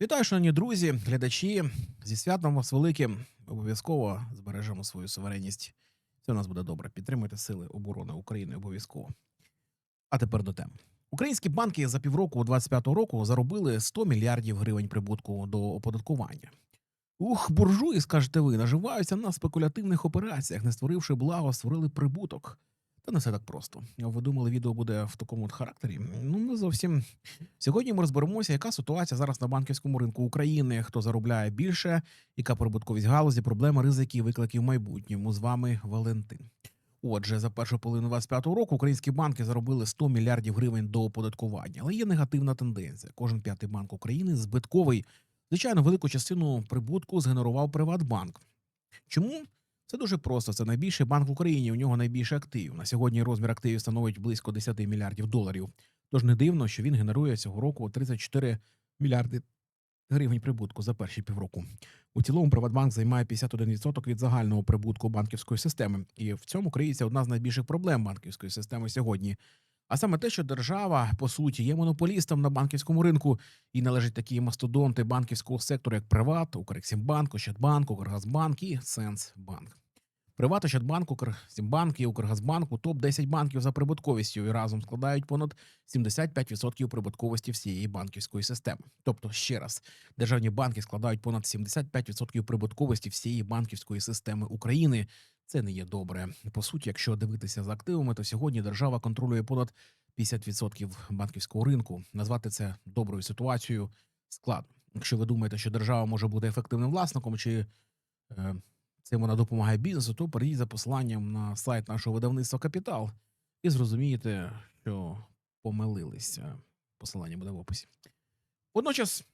Вітаю, шановні друзі, глядачі. Зі святом вас великим. Обов'язково збережемо свою суверенність. Все у нас буде добре. Підтримуйте сили оборони України обов'язково. А тепер до тем. Українські банки за півроку 25-го року заробили 100 мільярдів гривень прибутку до оподаткування. Ух, буржуї, скажете ви, наживаються на спекулятивних операціях, не створивши благо, створили прибуток. Та не все так просто. Ви думали, відео буде в такому от характері? Ну, не зовсім. Сьогодні ми розберемося, яка ситуація зараз на банківському ринку України, хто заробляє більше, яка прибутковість галузі, проблеми, ризики, і виклики в майбутньому. З вами Валентин. Отже, за першу половину 25-го року українські банки заробили 100 мільярдів гривень до оподаткування, але є негативна тенденція. Кожен п'ятий банк України збитковий. Звичайно, велику частину прибутку згенерував Приватбанк. Чому? Це дуже просто. Це найбільший банк в Україні. У нього найбільше активів. На сьогодні розмір активів становить близько 10 мільярдів доларів. Тож не дивно, що він генерує цього року 34 мільярди гривень прибутку за перші півроку. У цілому Приватбанк займає 51% від загального прибутку банківської системи, і в цьому криється одна з найбільших проблем банківської системи сьогодні. А саме те, що держава по суті є монополістом на банківському ринку і належать такі мастодонти банківського сектору, як Приват, Укрексімбанк, Ощадбанк, Укргазбанк і Сенсбанк. Приват, Ощадбанк, Укрсімбанк і Укргазбанк у топ 10 банків за прибутковістю і разом складають понад 75% прибутковості всієї банківської системи. Тобто, ще раз, державні банки складають понад 75% прибутковості всієї банківської системи України. Це не є добре. По суті, якщо дивитися за активами, то сьогодні держава контролює понад 50% банківського ринку. Назвати це доброю ситуацією складно. Якщо ви думаєте, що держава може бути ефективним власником, чи е, цим вона допомагає бізнесу, то перейдіть за посиланням на сайт нашого видавництва Капітал і зрозумієте, що помилилися. Посилання буде в описі. Водночас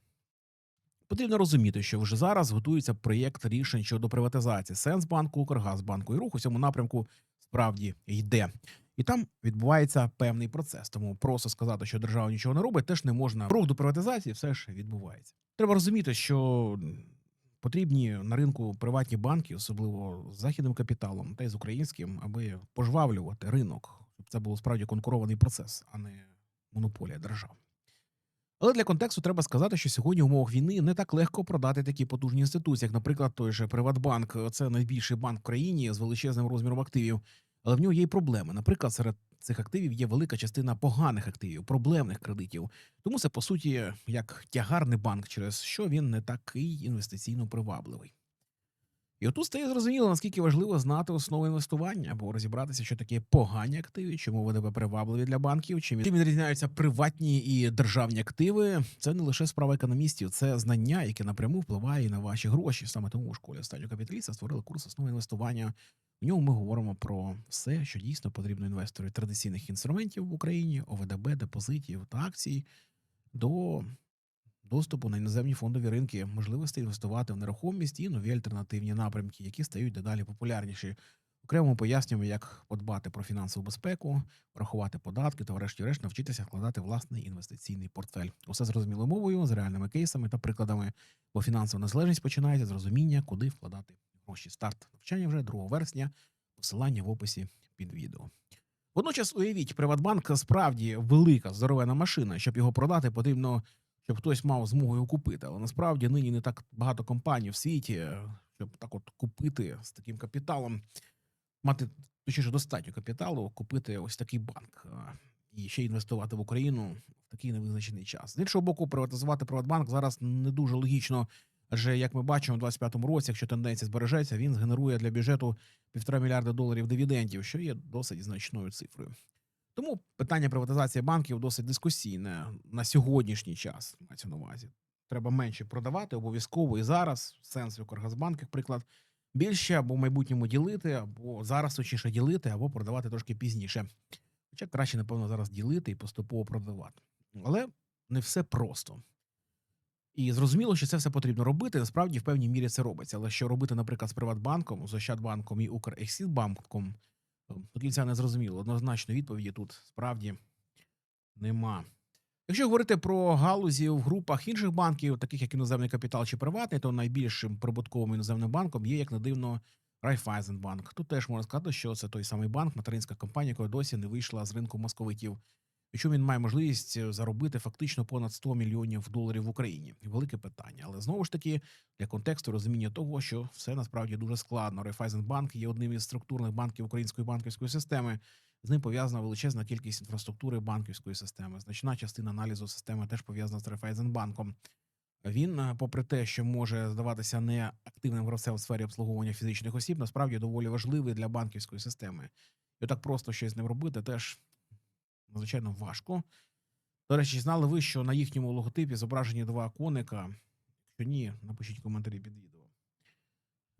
потрібно розуміти, що вже зараз готується проєкт рішень щодо приватизації Сенсбанку, Укргазбанку і рух у цьому напрямку справді йде. І там відбувається певний процес. Тому просто сказати, що держава нічого не робить, теж не можна. Рух до приватизації все ж відбувається. Треба розуміти, що потрібні на ринку приватні банки, особливо з західним капіталом та й з українським, аби пожвавлювати ринок, щоб це був справді конкурований процес, а не монополія держав. Але для контексту треба сказати, що сьогодні в умовах війни не так легко продати такі потужні інституції, як, наприклад, той же Приватбанк. Це найбільший банк в країні з величезним розміром активів. Але в нього є й проблеми. Наприклад, серед цих активів є велика частина поганих активів, проблемних кредитів. Тому це по суті як тягарний банк, через що він не такий інвестиційно привабливий. І отут стає зрозуміло, наскільки важливо знати основи інвестування або розібратися, що таке погані активи, чому вони привабливі для банків, чим відрізняються приватні і державні активи. Це не лише справа економістів, це знання, яке напряму впливає і на ваші гроші. Саме тому у школі останнього капіталіста створили курс основи інвестування. В ньому ми говоримо про все, що дійсно потрібно інвестору традиційних інструментів в Україні, ОВДБ, депозитів та акцій до доступу на іноземні фондові ринки, можливості інвестувати в нерухомість і нові альтернативні напрямки, які стають дедалі популярніші. Окремо пояснюємо, як подбати про фінансову безпеку, врахувати податки та, врешті-решт, навчитися вкладати власний інвестиційний портфель. Усе зрозумілою мовою, з реальними кейсами та прикладами, бо фінансова незалежність починається з розуміння, куди вкладати гроші. Старт навчання вже 2 вересня. Посилання в описі під відео. Водночас, уявіть, Приватбанк справді велика здоровена машина. Щоб його продати, потрібно, щоб хтось мав змогу його купити. Але насправді нині не так багато компаній в світі, щоб так от купити з таким капіталом, мати точніше достатньо капіталу, купити ось такий банк і ще інвестувати в Україну в такий невизначений час. З іншого боку, приватизувати Приватбанк зараз не дуже логічно. Адже, як ми бачимо, у 2025 році, якщо тенденція збережеться, він згенерує для бюджету півтора мільярда доларів дивідендів, що є досить значною цифрою. Тому питання приватизації банків досить дискусійне на сьогоднішній час. Мається на увазі. Треба менше продавати обов'язково і зараз. Сенс Укргазбанк, як приклад, більше або в майбутньому ділити, або зараз точніше ділити, або продавати трошки пізніше. Хоча краще, напевно, зараз ділити і поступово продавати. Але не все просто. І зрозуміло, що це все потрібно робити. Насправді, в певній мірі це робиться. Але що робити, наприклад, з Приватбанком, з Ощадбанком і Укрексідбанком, до кінця не зрозуміло. Однозначно відповіді тут справді нема. Якщо говорити про галузі в групах інших банків, таких як іноземний капітал чи приватний, то найбільшим прибутковим іноземним банком є, як не дивно, Райфайзенбанк. Тут теж можна сказати, що це той самий банк, материнська компанія, яка досі не вийшла з ринку московитів. Причому він має можливість е, заробити фактично понад 100 мільйонів доларів в Україні. Велике питання. Але знову ж таки, для контексту розуміння того, що все насправді дуже складно. Райфайзенбанк є одним із структурних банків української банківської системи. З ним пов'язана величезна кількість інфраструктури банківської системи. Значна частина аналізу системи теж пов'язана з Райфайзенбанком. Він, е, попри те, що може здаватися неактивним гравцем в сфері обслуговування фізичних осіб, насправді доволі важливий для банківської системи. І так просто щось з ним робити теж надзвичайно важко. До речі, знали ви, що на їхньому логотипі зображені два коника. Якщо ні, напишіть коментарі під відео.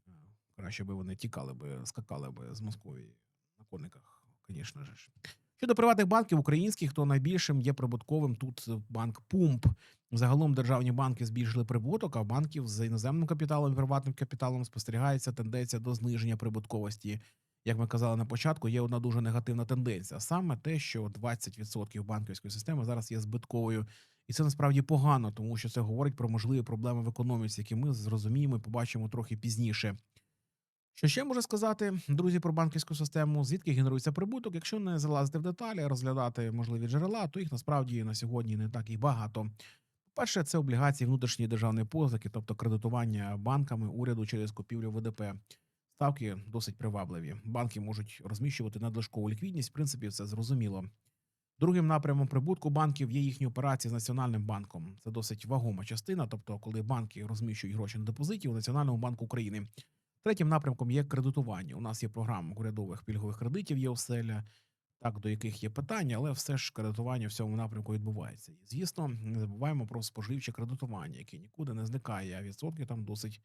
Е, Краще би вони тікали би, скакали би з Московії на кониках, звісно ж. Щодо приватних банків українських, то найбільшим є прибутковим тут банк Пумп. Загалом державні банки збільшили прибуток, а банків з іноземним капіталом і приватним капіталом спостерігається тенденція до зниження прибутковості. Як ми казали на початку, є одна дуже негативна тенденція. Саме те, що 20% банківської системи зараз є збитковою, і це насправді погано, тому що це говорить про можливі проблеми в економіці, які ми зрозуміємо і побачимо трохи пізніше. Що ще можу сказати, друзі, про банківську систему? Звідки генерується прибуток? Якщо не залазити в деталі, розглядати можливі джерела, то їх насправді на сьогодні не так і багато. Перше, це облігації внутрішньої державної позики, тобто кредитування банками уряду через купівлю ВДП. Ставки досить привабливі. Банки можуть розміщувати надлишкову ліквідність. В принципі, це зрозуміло. Другим напрямом прибутку банків є їхні операції з національним банком. Це досить вагома частина. Тобто, коли банки розміщують гроші на депозиті у Національному банку України. Третім напрямком є кредитування. У нас є програма урядових пільгових кредитів. Є оселя, так до яких є питання, але все ж кредитування в цьому напрямку відбувається. І звісно, не забуваємо про споживче кредитування, яке нікуди не зникає. А відсотки там досить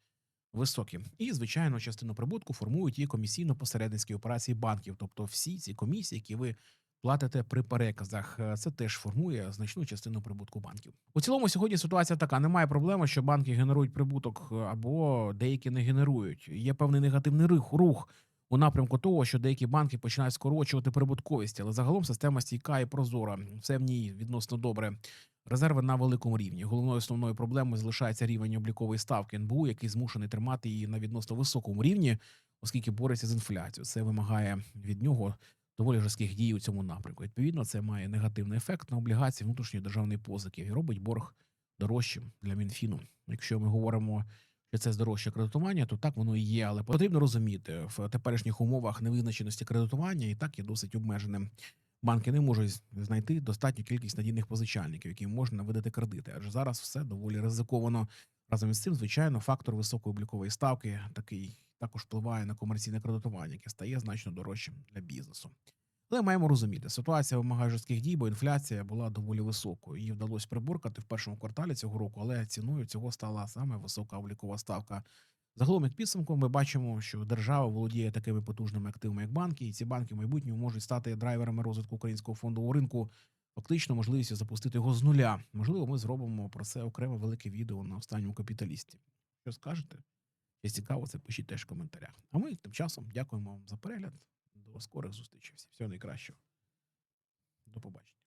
високі. І звичайно, частину прибутку формують і комісійно-посередницькі операції банків, тобто всі ці комісії, які ви платите при переказах. Е, Це теж формує значну частину прибутку банків. У цілому сьогодні ситуація така: немає проблеми, що банки генерують прибуток е, або деякі не генерують. Є певний негативний рух рух у напрямку того, що деякі банки починають скорочувати прибутковість, але загалом система стійка і прозора. Все в ній відносно добре. Резерви на великому рівні. Головною основною проблемою залишається рівень облікової ставки НБУ, який змушений тримати її на відносно високому рівні, оскільки бореться з інфляцією. Це вимагає від нього доволі жорстких дій у цьому напрямку. Відповідно, це має негативний ефект на облігації внутрішньої державної позики і робить борг дорожчим для Мінфіну. Якщо ми говоримо, що це здорожче кредитування, то так воно і є. Але потрібно розуміти в теперішніх умовах невизначеності кредитування і так є досить обмеженим. Банки не можуть знайти достатню кількість надійних позичальників, яким можна видати кредити. Адже зараз все доволі ризиковано. Разом із цим, звичайно, фактор високої облікової ставки такий також впливає на комерційне кредитування, яке стає значно дорожчим для бізнесу. Але маємо розуміти, ситуація вимагає жорстких дій, бо інфляція була доволі високою. Її вдалося приборкати в першому кварталі цього року, але ціною цього стала саме висока облікова ставка. Загалом, як підсумком, ми бачимо, що держава володіє такими потужними активами, як банки, і ці банки в майбутньому можуть стати драйверами розвитку українського фондового ринку, фактично можливістю запустити його з нуля. Можливо, ми зробимо про це окреме велике відео на останньому капіталісті. Що скажете? Якщо цікаво, це пишіть теж в коментарях. А ми тим часом дякуємо вам за перегляд. Скорих зустрічей. Всього найкращого. До побачення.